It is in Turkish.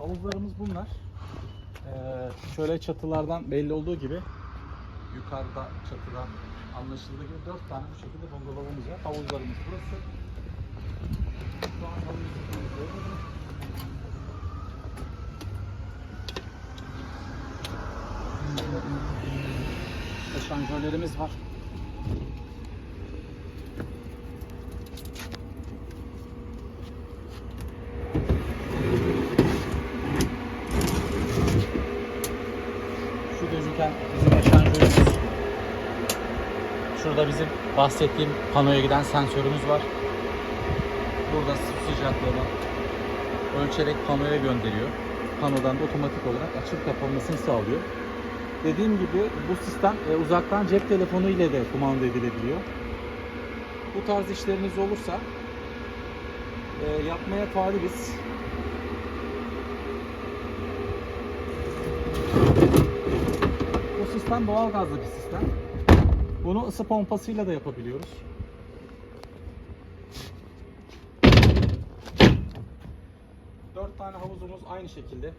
Havuzlarımız bunlar. Ee, şöyle çatılardan belli olduğu gibi yukarıda çatıdan anlaşıldığı gibi dört tane bu şekilde bungalovumuz var. Havuzlarımız burası. Şu an havuz temizliyoruz. Eşanjörlerimiz var. Şu gözüken bizim eşanjörümüz. Şurada bizim bahsettiğim panoya giden sensörümüz var. Burada su sıcaklığını ölçerek panoya gönderiyor. Panodan da otomatik olarak açıp kapanmasını sağlıyor. Dediğim gibi bu sistem e, uzaktan cep telefonu ile de kumanda edilebiliyor. Bu tarz işleriniz olursa e, yapmaya talibiz. Bu sistem doğal gazlı bir sistem. Bunu ısı pompasıyla da yapabiliyoruz. Dört tane havuzumuz aynı şekilde